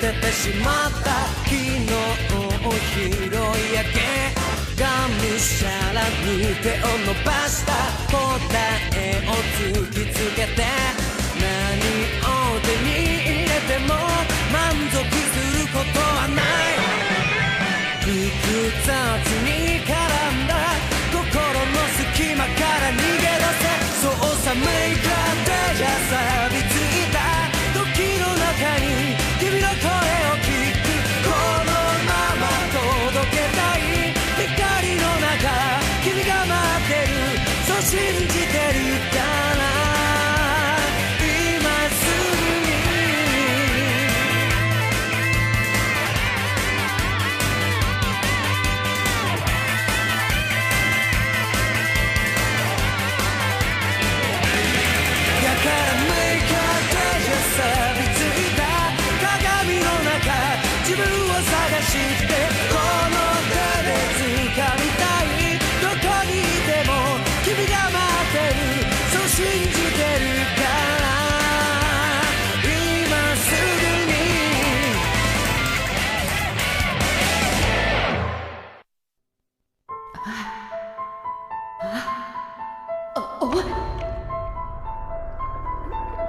捨ててしまった昨日拾い上げがむしゃらに手を伸ばした答えを突きつけて何を手に入れても満足することはない。複雑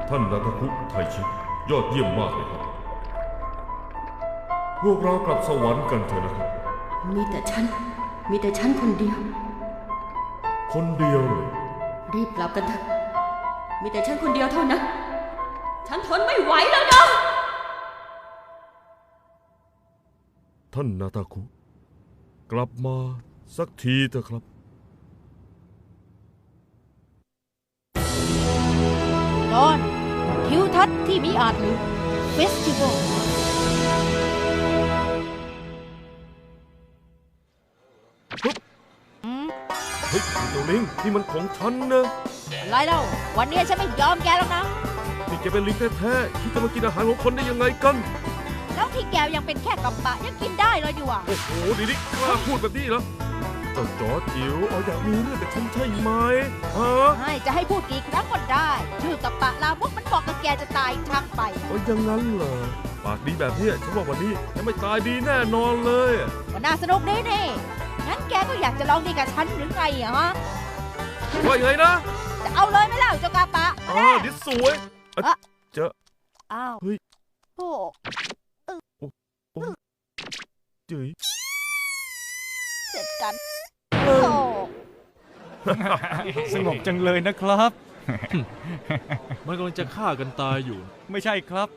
ท่านนาทาคุไทชิยอดเยี่ยมมากเลยครับ พวกเรากลับสวรรค์กันเถอะนะครับ มีแต่ฉัน มีแต่ฉันคนเดียว คนเดียวเลยรีบกลับกันเถอะ มีแต่ฉันคนเดียวเท่านั้น ฉันทนไม่ไหวแล้วนะ ท่านนาทาคุ กลับมา สักทีเถอะครับ ตอนทิวทัศน์ที่มิอาจลืมเฟสติวัลเฮ้ยเจ้าลิงนี่มันของฉันนะอะไรเล่าวันนี้ฉันไม่ยอมแกแล้วนะ นี่แกเป็นลิงแท้ๆคิดจะมากินอาหารของคนได้ยังไงกัน แล้วที่แกยังเป็นแค่กับปะยังกินได้เลยดีกว่าโอ้โหดีนี่กล้าพูดแบบนี้เหรอเจ้าจอจิ๋วเอาอยากมีเรื่องกับฉันใช่ไหมฮะให้จะให้พูดกี่ครั้งก็ได้ ชื่อกับปะลามกมันบอกกับแกจะตายทางไปโอ้ยอยังงั้นเหรอปากดีแบบเนี้ยฉันว่าวันนี้ยังไม่ตายดีแน่นอนเลยก็น่าสนุกดีนี่งั้นแกก็อยากจะลองดีกับฉันหรือไงอะฮะว่ายังไงนะจะเอาเลยไหมเล่าเจ้ากาปะอ่าดิสวยอะอะเจออ้าวเฮ้ยโอ้จุ๋ยเสร็จกันโอ้ สงบจังเลยนะครับ มันกำลังจะฆ่ากันตายอยู่ ไม่ใช่ครับ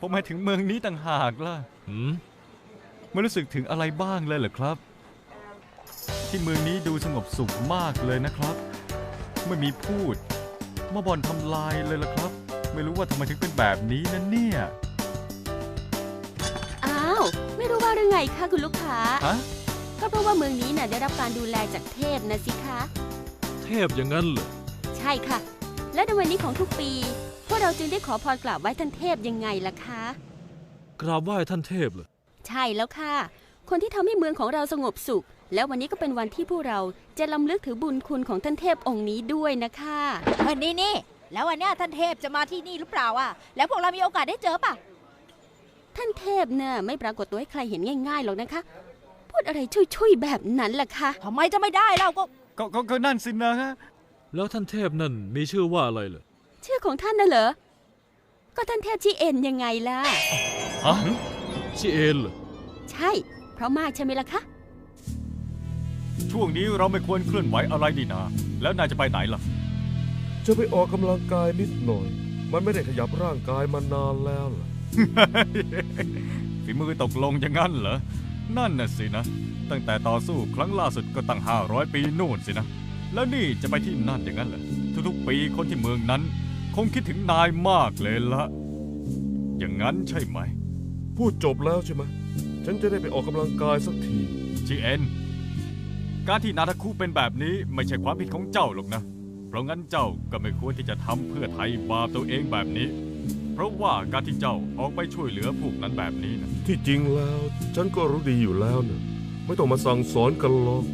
ผมหมายถึงเมืองนี้ต่างหากล่ะหืมไม่รู้สึกถึงอะไรบ้างเลยเหรอครับ ที่เมืองนี้ดูสงบสุขมากเลยนะครับ ไม่มีพูดมาบ่อนทำลายเลยล่ะครับ ไม่รู้ว่าทำไมถึงเป็นแบบนี้นะเนี่ยอ้าว ไม่รู้ว่าเรื่องไงคะคุณลูกค้า ฮะ ก็เพราะว่าเมืองนี้น่ะได้รับการดูแลจากเทพนะสิคะ เทพอย่างนั้นเหรอใช่ค่ะ และในวันนี้ของทุกปี พวกเราจึงได้ขอพรกราบไหว้ท่านเทพยังไงล่ะคะ กราบไหว้ท่านเทพเหรอใช่แล้วค่ะ คนที่ทำให้เมืองของเราสงบสุข แล้ววันนี้ก็เป็นวันที่พวกเราจะลำลึกถึงบุญคุณของท่านเทพองค์นี้ด้วยนะคะเฮ้ยนี่นี่ แล้ววันเนี้ยท่านเทพจะมาที่นี่หรือเปล่าอะแล้วพวกเรามีโอกาสได้เจอป่ะ ท่านเทพเนี่ยไม่ปรากฏตัวให้ใครเห็นง่ายๆหรอกนะคะ พูดอะไรชุยๆแบบนั้นล่ะคะ ทำไมจะไม่ได้เราก็ ก็ก็ก็นั่นสินะแล้วท่านเทพนั่นมีชื่อว่าอะไรเหรอชื่อของท่านน่ะเหรอ ก็ท่านเทพชีเอ็นยังไงล่ะ ฮะชิเอนเหรอใช่ เพราะมากใช่ไหมล่ะคะ ช่วงนี้เราไม่ควรเคลื่อนไหวอะไรดีนา แล้วนายจะไปไหนล่ะ จะไปออกกำลังกายนิดหน่อย มันไม่ได้ขยับร่างกายมานานแล้วล่ะ ฝีมือตกลงอย่างนั้นเหรอ นั่นน่ะสินะ ตั้งแต่ต่อสู้ครั้งล่าสุดก็ตั้ง 500 ปีนู่นสินะ แล้วนี่จะไปที่นั่นอย่างนั้นเหรอ ทุกๆ ปีคนที่เมืองนั้น คงคิดถึงนายมากเลยละ อย่างนั้นใช่ไหม พูดจบแล้วใช่ไหม ฉันจะได้ไปออกกำลังกายสักที จีเอ็น การที่นาทาคุเป็นแบบนี้ไม่ใช่ความผิดของเจ้าหรอกนะ เพราะงั้นเจ้าก็ไม่ควรที่จะทำเพื่อไทยบาปตัวเองแบบนี้ เพราะว่าการที่เจ้าออกไปช่วยเหลือพวกนั้นแบบนี้นะ ที่จริงแล้วฉันก็รู้ดีอยู่แล้วนะ ไม่ต้องมาสั่งสอนกันหรอก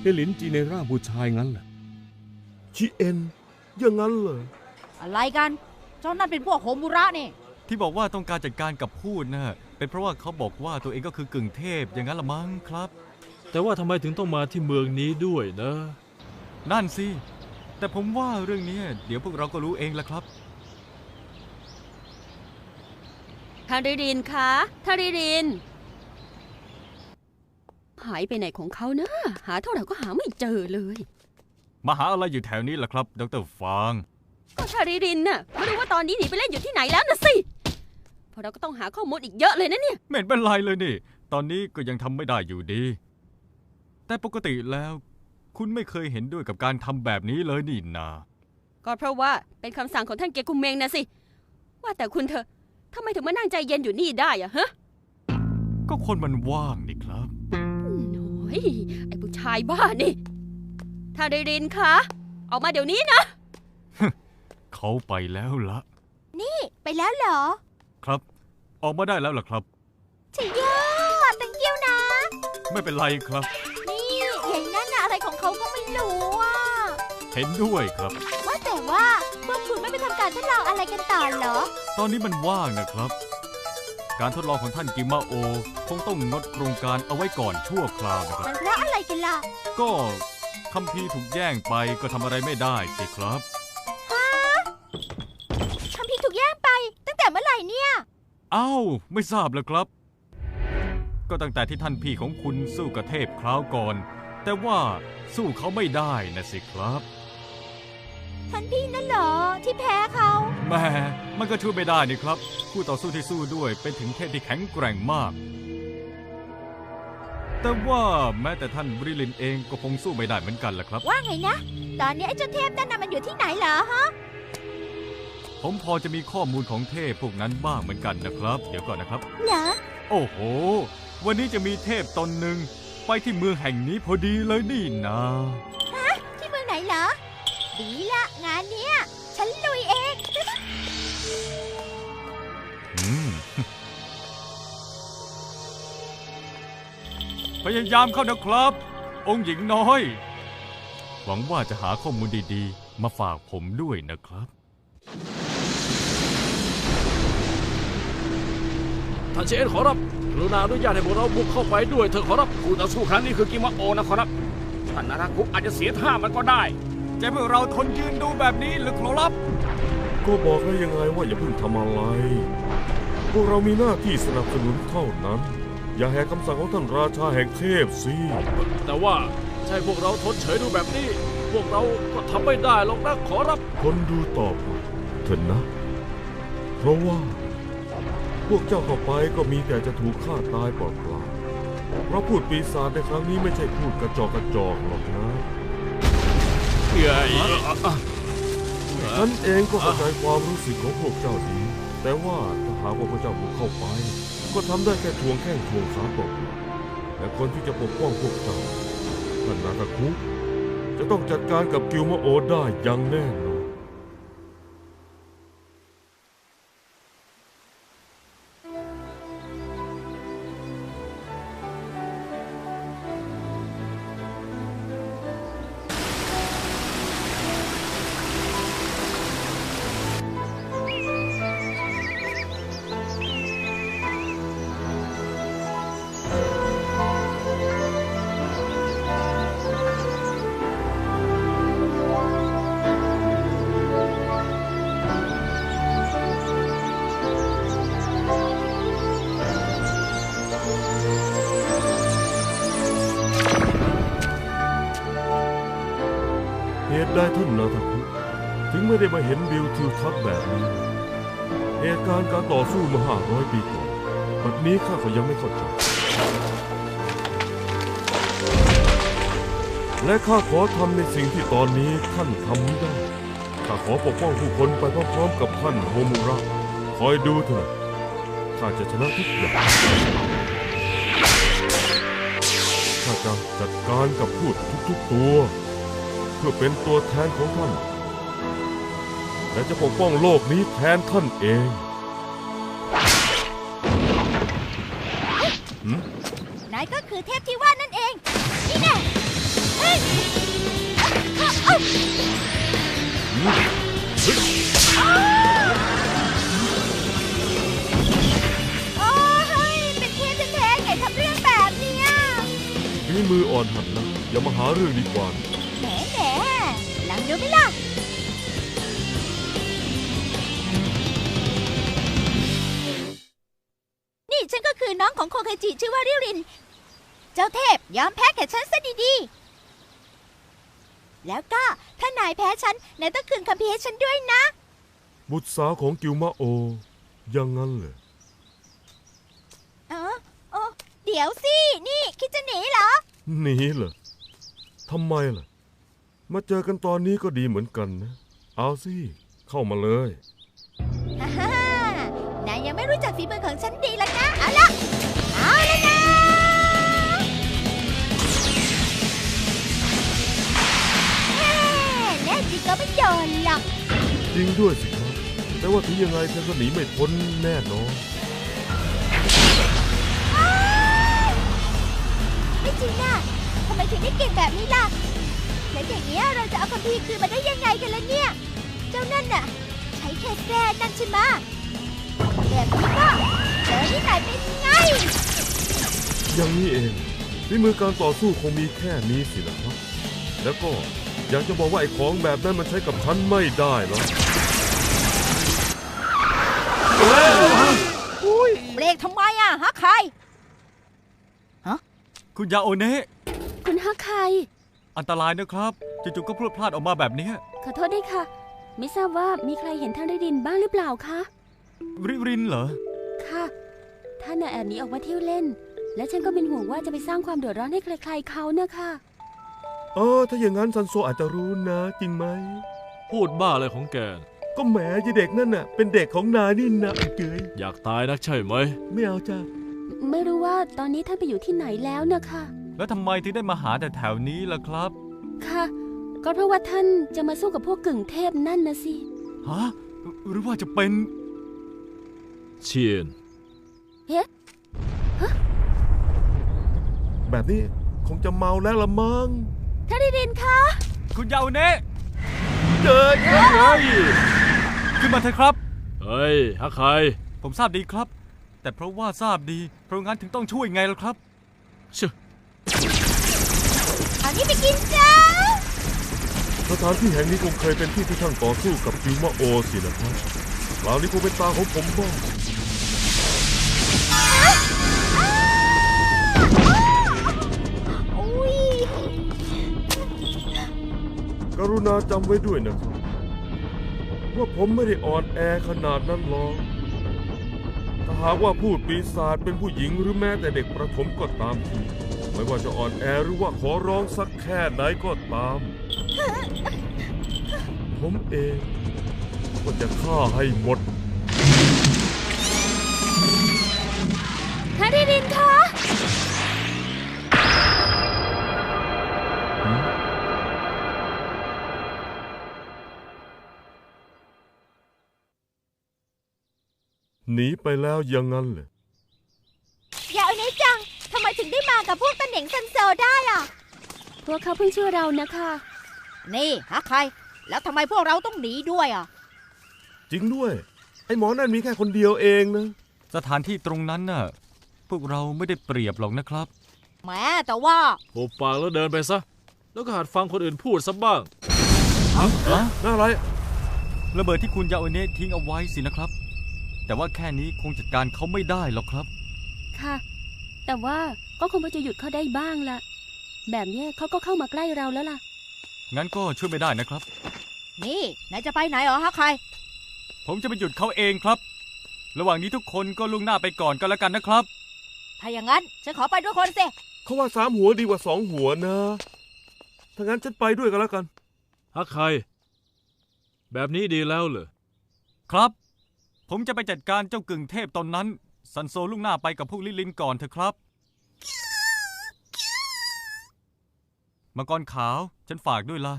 เฮลินจีในร่างผู้ชายงั้นแหละชิเอ็นอย่างนั้นเหรออะไรกัน เจ้านั่นเป็นพวกโฮมุระนี่ ที่บอกว่าต้องการจัดการกับพูดนะเป็นเพราะว่าเขาบอกว่าตัวเองก็คือกึ่งเทพอย่างนั้นละมั้งครับ แต่ว่าทำไมถึงต้องมาที่เมืองนี้ด้วยนะ นั่นสิ แต่ผมว่าเรื่องนี้เดี๋ยวพวกเราก็รู้เองแหละครับ ทาริรินคะทาริริน หายไปไหนของเขานะ หาเท่าไหร่ก็หาไม่เจอเลย มาหาอะไรอยู่แถวนี้ล่ะครับ ดรฟาง ก็ทาริรินน่ะไม่รู้ว่าตอนนี้หนีไปเล่นอยู่ที่ไหนแล้วนะสิเพราะเราก็ต้องหาข้อมูลอีกเยอะเลยนะเนี่ย ไม่เห็นเป็นไรเลยนี่ ตอนนี้ก็ยังทำไม่ได้อยู่ดี แต่ปกติแล้ว คุณไม่เคยเห็นด้วยกับการทำแบบนี้เลยนี่นา ก็เพราะว่าเป็นคำสั่งของท่านเกียรติกุมเมงนะสิ ว่าแต่คุณเธอ ทำไมถึงมานั่งใจเย็นอยู่นี่ได้อะฮะก็คนมันว่างนี่ครับ โอ้ยไอ้ผู้ชายบ้านี่ทาริรินคะออกมาเดี๋ยวนี้นะ เขาไปแล้วละ ไปแล้วเหรอครับ ออกมาได้แล้วล่ะครับชิโยตังเกียวนะ ไม่เป็นไรครับ นี่ใหญ่นั่นน่ะอะไรของเขาก็ไม่รู้อะ เห็นด้วยครับ ว่าแต่ว่าพวก คุณไม่ไปทำการทดลองอะไรกันต่อเหรอ ตอนนี้มันว่างนะครับ การทดลองของท่านกิมาโอ คงต้องงดโครงการเอาไว้ก่อนชั่วคราวนะครับ มันเพราะอะไรกันล่ะ ก็คัมภีร์ถูกแย่งไปก็ทำอะไรไม่ได้สิครับทำพีถูกแย่งไป ตั้งแต่เมื่อไหร่เนี่ย อ้าว ไม่ทราบเลยครับ ก็ตั้งแต่ที่ท่านพี่ของคุณสู้กับเทพคราวก่อน แต่ว่าสู้เขาไม่ได้นะสิครับ ท่านพี่นั่นเหรอที่แพ้เขาแหม่มันก็ช่วยไม่ได้นี่ครับ คู่ต่อสู้ที่สู้ด้วยเป็นถึงเทพที่แข็งแกร่งมาก แต่ว่าแม้แต่ท่านบริลินเองก็คงสู้ไม่ได้เหมือนกันแหละครับ ว่าไงนะ ตอนนี้ไอ้เจ้าเทพนั่นน่ะมันอยู่ที่ไหนเหรอฮะผมพอจะมีข้อมูลของเทพพวกนั้นบ้างเหมือนกันนะครับ เดี๋ยวก่อนนะครับ เหรอโอ้โห วันนี้จะมีเทพตนหนึ่งไปที่เมืองแห่งนี้พอดีเลยนี่นะ ที่เมืองไหนเหรอ ดีละงานเนี้ย ฉันลุยเองอืมพยายามเข้านะครับ องค์หญิงน้อย หวังว่าจะหาข้อมูลดีๆ มาฝากผมด้วยนะครับ ท่านเชนขอรับกรุณาอนุญาตให้พวกเราบุกเข้าไปด้วยเถอะขอรับคู่ต่อสู้ครั้งนี้คือกิมะโอนะครับท่านนาราคุอาจจะเสียท่ามันก็ได้ จะให้พวกเราทนยืนดูแบบนี้หรือครับ ก็บอกแล้วยังไงว่าอย่าเพิ่งทำอะไร พวกเรามีหน้าที่สนับสนุนเท่านั้น อย่าแหกคำสั่งของท่านราชาแห่งเทพสิแต่ว่าใช่พวกเราทนเฉยดูแบบนี้ พวกเราก็ทำไม่ได้หรอกนะขอรับ คนดูต่อไปเถอะนะ เพราะว่า พวกเจ้าเข้าไปก็มีแต่จะถูกฆ่าตายเปล่าๆเพราะพูดปีศาจในครั้งนี้ไม่ใช่พูดกระจอกกระจอกหรอกนะ เฮ้ยฉันเองก็เข้าใจความรู้สึกของพวกเจ้าดี แต่ว่าถ้าหากว่าพวกเจ้าบุกเข้าไป ก็ทำได้แค่ทวงแข้งทวงขาเปล่าๆและคนที่จะปกป้องพวกเจ้าท่านนาคาคุจะต้องจัดการกับกิวมาโอได้อย่างแน่นอน ไม่ได้มาเห็นวิวทิวทัศน์แบบนี้เหตุการณ์การต่อสู้มื่อห้าร้อยปีก่อนแบบนี้ข้าก็ยังไม่เข้าใจ และข้าขอทำในสิ่งที่ตอนนี้ท่านทำไม่ได้ ข้าขอปกป้องผู้คนไปพร้อมๆกับท่านโฮมุระ คอยดูเถอะข้าจะชนะทุกอย่างข้าจะจัดการกับพูดทุกๆตัว เพื่อเป็นตัวแทนของท่าน และจะปกป้องโลกนี้แทนท่านเองนายก็คือเทพที่ว่านั่นเอง นี่แน่เฮ้มืออ่อนหัดนะอย่ามาหาเรื่องดีกว่าแหมแหมลังดูไหมล่ะ คือน้องของโคเคจิชื่อว่าริริน เจ้าเทพยอมแพ้แก่ฉันซะดีๆ แล้วก็ถ้านายแพ้ฉันนายต้องคืนคัมภีร์ให้ฉันด้วยนะ บุตรสาวของกิวมาโออยังงั้นเลยเออโอ้เดี๋ยวสิ นี่คิดจะหนีเหรอ หนีเหรอทำไมล่ะ มาเจอกันตอนนี้ก็ดีเหมือนกันนะ เอาสิ เข้ามาเลยฮ่าฮ่านายยังไม่รู้จักฝีมือของฉัน ก็ไม่โดนหรอก จริงด้วยสิครับแต่ว่าถึงยังไงฉันก็หนีไม่พ้นแน่นอนไม่จริงน่ะทำไมถึงได้เก่งแบบนี้ล่ะ แล้วอย่างเงี้ยเราจะเอาคัมภีร์คืนมาได้ยังไงกันล่ะเนี่ย เจ้านั่นน่ะ ใช้แค่แก้นั่นใช่ไหมะแบบนี้ก็เจอที่ไหนเป็นไง อย่างนี้เองฝีมือการต่อสู้คงมีแค่นี้สินะครับ แล้วก็ อยากจะบอกว่าไอ้ของแบบนั้นมันใช้กับฉันไม่ได้หรอกเบรกทำไมอะฮะใคร คุณยาโอเนะคุณฮักใคร อันตรายนะครับจู่ๆก็พลวดพลาดออกมาแบบเนี้ยขอโทษด้วยค่ะ ไม่ทราบว่ามีใครเห็นท่านได้ดินบ้างหรือเปล่าคะ ริรินเหรอ ค่ะ ท่านน่ะแอบหนีออกมาเที่ยวเล่น และฉันก็เป็นห่วงว่าจะไปสร้างความเดือดร้อนให้ใครๆเขานะคะ เออ ถ้าอย่างนั้นซันโซอาจจะรู้นะ จริงไหม พูดบ้าอะไรของแก ก็แหมยายเด็กนั่นน่ะ เป็นเด็กของนายนี่นะไอ้เกยอยากตายนักใช่ไหม ไม่เอาจ้ะไม่รู้ว่าตอนนี้ท่านไปอยู่ที่ไหนแล้วนะคะ แล้วทำไมถึงได้มาหาแต่แถวนี้ล่ะครับ ค่ะ ก็เพราะว่าท่านจะมาสู้กับพวกกึ่งเทพนั่นนะสิ ฮะ หรือว่าจะเป็น เชียนแบบนี้คงจะเมาแล้วละมั้ง ท่านได้ดินคะ คุณยาโอเนะเจอเฮ้ยขึ้นมาเถอะครับ เฮ้ยฮักใคร ผมทราบดีครับ แต่เพราะว่าทราบดี เพราะงั้นถึงต้องช่วยไงล่ะครับ เชื่อเอานี่ไปกินจ้าสถานที่แห่งนี้คงเคยเป็นที่ที่ท่านต่อสู้กับกิวมาโอสินะครับคราวนี้คงเป็นตาของผมบ้าง รุณาจำไว้ด้วยนะครับ ว่าผมไม่ได้อ่อนแอขนาดนั้นหรอกถ้าหากว่าพูดปีศาจเป็นผู้หญิงหรือแม้แต่เด็กประถมก็ตามทีไม่ว่าจะอ่อนแอหรือว่าขอร้องสักแค่ไหนก็ตาม ผมเองก็จะฆ่าให้หมดท่านได้ดินคะ หนีไปแล้วอยังงั้นเลยอย่าเอาเนี้จัง ทำไมถึงได้มากับพวกตะเหน่งซันโซได้อะ พวกเขาเพิ่งช่วยเรานะคะ นี่ฮะใคร แล้วทำไมพวกเราต้องหนีด้วยอะ จริงด้วย ไอ้หมอนั่นมีแค่คนเดียวเองนะ สถานที่ตรงนั้นน่ะ พวกเราไม่ได้เปรียบหรอกนะครับ แหม้แต่ว่า หุบปากแล้วเดินไปซะ แล้วก็หัดฟังคนอื่นพูดซะบ้างน่าอะไร ระเบิดที่คุณยาโอเนะทิ้งเอาไว้สินะครับ แต่ว่าแค่นี้คงจัดการเขาไม่ได้หรอกครับ ค่ะ แต่ว่าก็คงพอจะหยุดเขาได้บ้างละแบบเนี้ยเขาก็เข้ามาใกล้เราแล้วล่ะ งั้นก็ช่วยไม่ได้นะครับ นี่นายจะไปไหนเหรอฮะใคร ผมจะไปหยุดเขาเองครับ ระหว่างนี้ทุกคนก็ล่วงหน้าไปก่อนก็แล้วกันนะครับ ถ้าอย่างนั้นฉันขอไปด้วยคนสิ เขาว่าสามหัวดีกว่าสองหัวนะถ้างั้นฉันไปด้วยกันแล้วกันฮักใคร แบบนี้ดีแล้วเหรอ ครับ ผมจะไปจัดการเจ้ากึ่งเทพตนนั้น ซันโซลุ่งหน้าไปกับพวกลิลินก่อนเถอะครับมังกรขาวฉันฝากด้วยล่ะ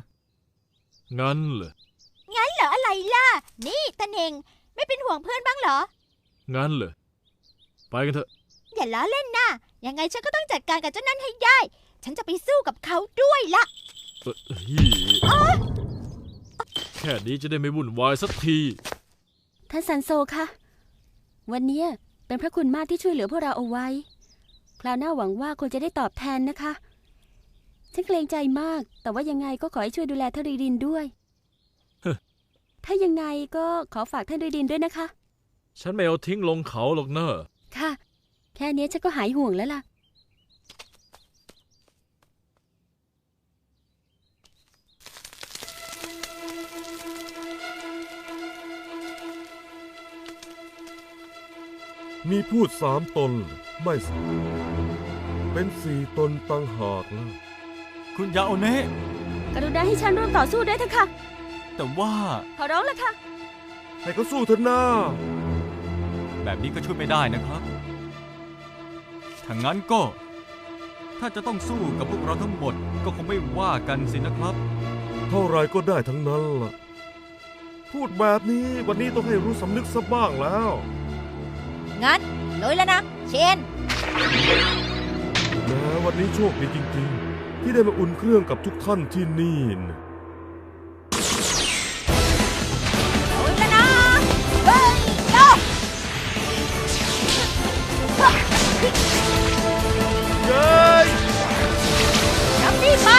งั้นเหรอ งั้นเหรออะไรล่ะ นี่ตะเหน่งไม่เป็นห่วงเพื่อนบ้างเหรอ งั้นเหรอ ไปกันเถอะ อย่าล้อเล่นนะยังไงฉันก็ต้องจัดการกับเจ้านั่นให้ได้ ฉันจะไปสู้กับเขาด้วยละเอ่อฮีแค่นี้จะได้ไม่วุ่นวายสักที ท่านซันโซคะวันเนี้ยเป็นพระคุณมากที่ช่วยเหลือพวกเราเอาไว้ คราวหน้าหวังว่าคงจะได้ตอบแทนนะคะ ฉันเกรงใจมาก แต่ว่ายังไงก็ขอให้ช่วยดูแลท่านรีดินด้วยเฮ้อถ้ายังไงก็ขอฝากท่านรีดินด้วยนะคะ ฉันไม่เอาทิ้งลงเขาหรอกเนอะค่ะ แค่นี้ฉันก็หายห่วงแล้วล่ะ มีพูดสามตนไม่สิเป็นสี่ตนต่างหากแล้วคุณยาโอเนะกรุณาให้ฉันร่วมต่อสู้ด้วยเถอะค่ะ แต่ว่าขอร้องแล้วค่ะ ให้เขาสู้เถอะหน้าแบบนี้ก็ช่วยไม่ได้นะครับถ้างั้นก็ ถ้าจะต้องสู้กับพวกเราทั้งหมด ก็คงไม่ว่ากันสินะครับ เท่าไรก็ได้ทั้งนั้นล่ะ พูดแบบนี้วันนี้ต้องให้รู้สำนึกซะบ้างแล้วงั้น ลุยแล้วนะ เชนแม้วันนี้โชคดีจริงๆ ที่ได้มาอุ่นเครื่องกับทุกท่านที่นี่นะลุยแล้วนะ เฮ้ยโยเย้ยจับนี่ไป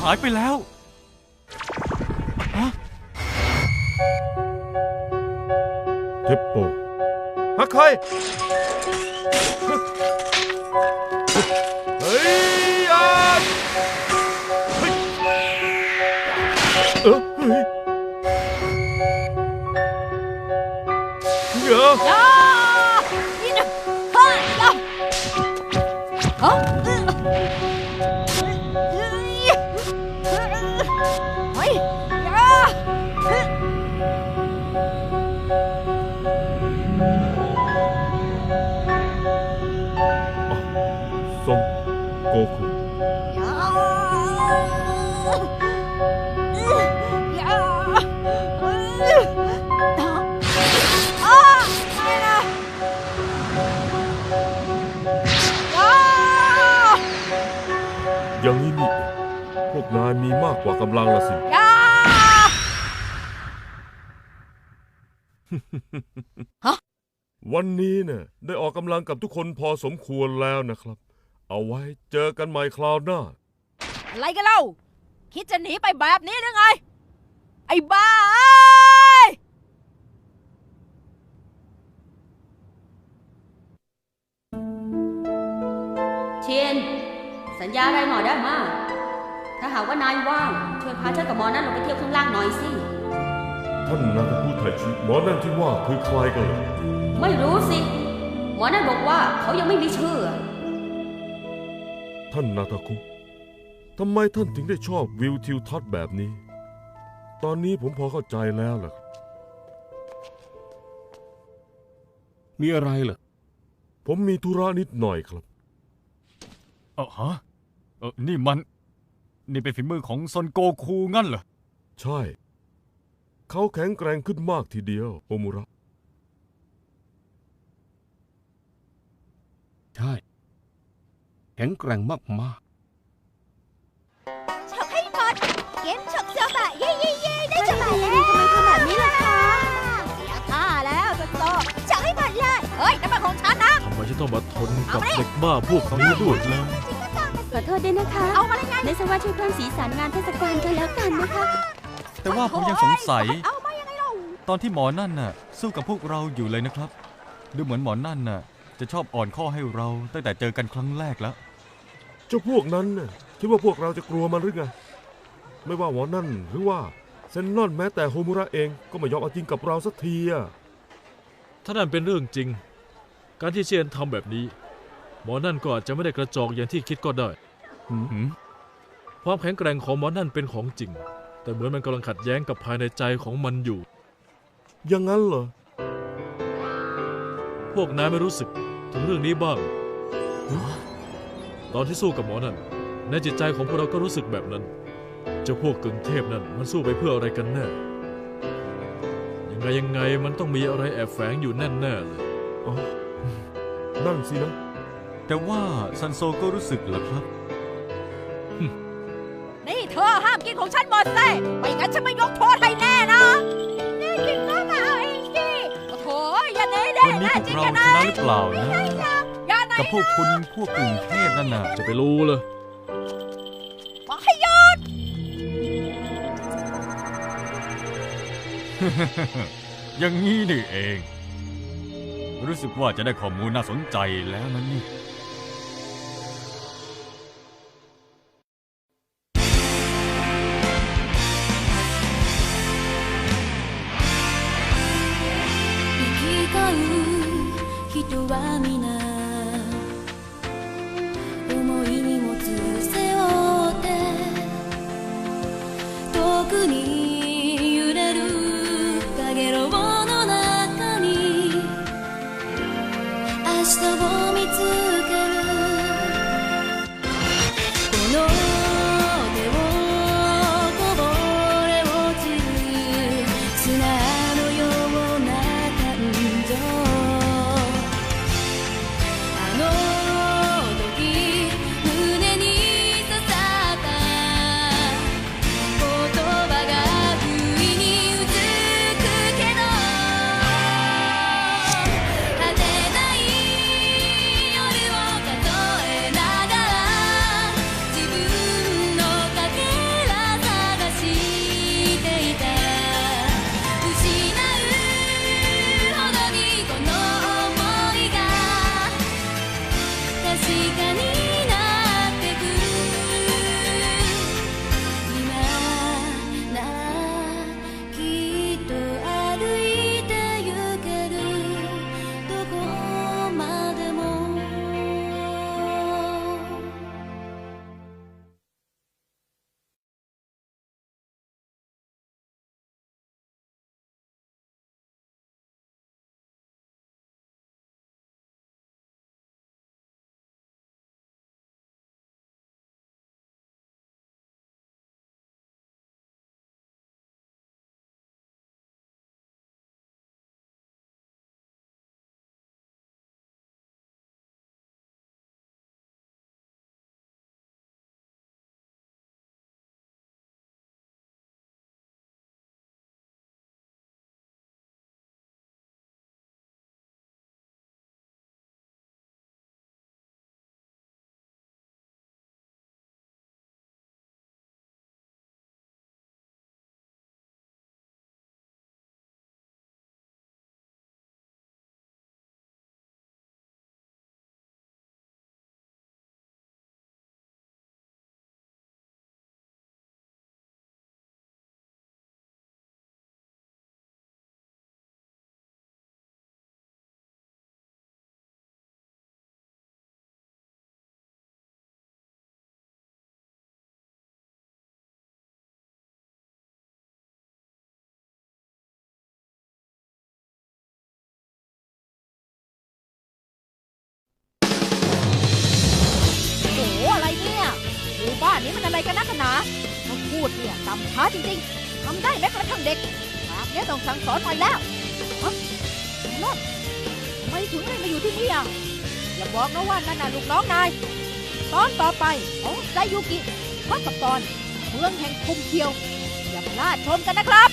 หายไปแล้ว ใครเฮ้ยอะเฮ้ยเออเฮ้ยเฮ้ยายมีมากกว่ากำลังละสิยาวันนี้เนี่ยได้ออกกำลังกับทุกคนพอสมควรแล้วนะครับ เอาไว้เจอกันใหม่คราวหน้า อะไรกันเล่า คิดจะหนีไปแบบนี้หรือไง ไอ้บ้าเอ้ยเชียนสัญญาอะไรหน่อยได้มา ถ้าหากว่านายว่างช่วยพาฉันกับหมอนั่นลงไปเที่ยวข้างล่างหน่อยสิ ท่านนาทพูดไทยชิหมอนั่นที่ว่าคือใครกันเหรอไม่รู้สิ หมอนั่นบอกว่าเขายังไม่มีชื่อ ท่านนาทคุทำไมท่านถึงได้ชอบวิวทิวทัศน์แบบนี้ ตอนนี้ผมพอเข้าใจแล้วล่ะครับมีอะไรเหรอผมมีธุระนิดหน่อยครับ เออฮะเออนี่มัน นี่เป็นฝีมือของซอนโกคูงั้นเหรอ ใช่ เขาแข็งแกร่งขึ้นมากทีเดียว โอมุระ ใช่ แข็งแกร่งมากฉกให้หมด เกมฉกเสือบะเย่เย่เย่ได้ฉกมาแล้วทำไมทำแบบนี้ล่ะคะเสียท่าแล้วสโตฉกให้หมดเลย เฮ้ยนั่นมันของฉันนะ ทำไมฉันต้องมาทนกับเด็กบ้าพวกนี้ด้วยเลย ขอโทษด้วยนะคะ เอามาเลยไงในสวัสดิ์ช่วยเพิ่มสีสันงานเทศกาลกันแล้วกันนะคะ แต่ว่าผมยังสงสัย เอามายังไงเล่าตอนที่หมอนั่นน่ะ สู้กับพวกเราอยู่เลยนะครับ ดูเหมือนหมอนั่นน่ะ จะชอบอ่อนข้อให้เราตั้งแต่เจอกันครั้งแรกแล้ว เจ้าพวกนั้นน่ะคิดว่าพวกเราจะกลัวมันหรือไง ไม่ว่าหมอนั่นหรือว่าเซนนอนแม้แต่โฮมุระเองก็ไม่ยอมเอาจริงกับเราสักทีอะถ้านั่นเป็นเรื่องจริง การที่เชียนทำแบบนี้ หมอนั่นก็อาจจะไม่ได้กระจอกอย่างที่คิดก็ได้ หืมความแข็งแกร่งของหมอนั่นเป็นของจริง แต่เหมือนมันกำลังขัดแย้งกับภายในใจของมันอยู่ อย่างนั้นเหรอ พวกนายไม่รู้สึกถึงเรื่องนี้บ้างหึตอนที่สู้กับหมอนั่น ในจิตใจของพวกเราก็รู้สึกแบบนั้น เจ้าพวกกึ่งเทพนั่นมันสู้ไปเพื่ออะไรกันแน่ ยังไงยังไงมันต้องมีอะไรแอบแฝงอยู่แน่ๆเลยอ๋อนั่นสินะ แต่ว่าซันโซก็รู้สึกเหรอครับ นี่เธอห้ามกินของฉันหมดสิไม่งั้นฉันไม่ยกโทษให้แน่นะแน่จริงก็มาเอาเองสิโอ้โถอย่าเน่เด้วันนี้แน่พวกจเราชนะหรือเปล่านะกับพวกคุณพวกกึ่งเทพนั่นน่ะจะไปรู้เลย บอกให้หยุดอย่างนี้นี่เอง รู้สึกว่าจะได้ข้อมูลน่าสนใจแล้วนะนี่行下を見つめ she got นนี้มันอะไรกันนักกันหนาเขาพูดเนี่ยต่ำช้าจริงๆทำได้แม้กระทั่งเด็กแบบนี้ต้องสั่งสอนหน่อยแล้วฮะนนทำไมถึงได้มาอยู่ที่นี่อะอย่าบอกนะว่านั่นน่ะลูกน้องนาย ตอนต่อไปของไซยุกิพักกับตอนเมืองแห่งคุมเคียว อย่าพลาดชมกันนะครับ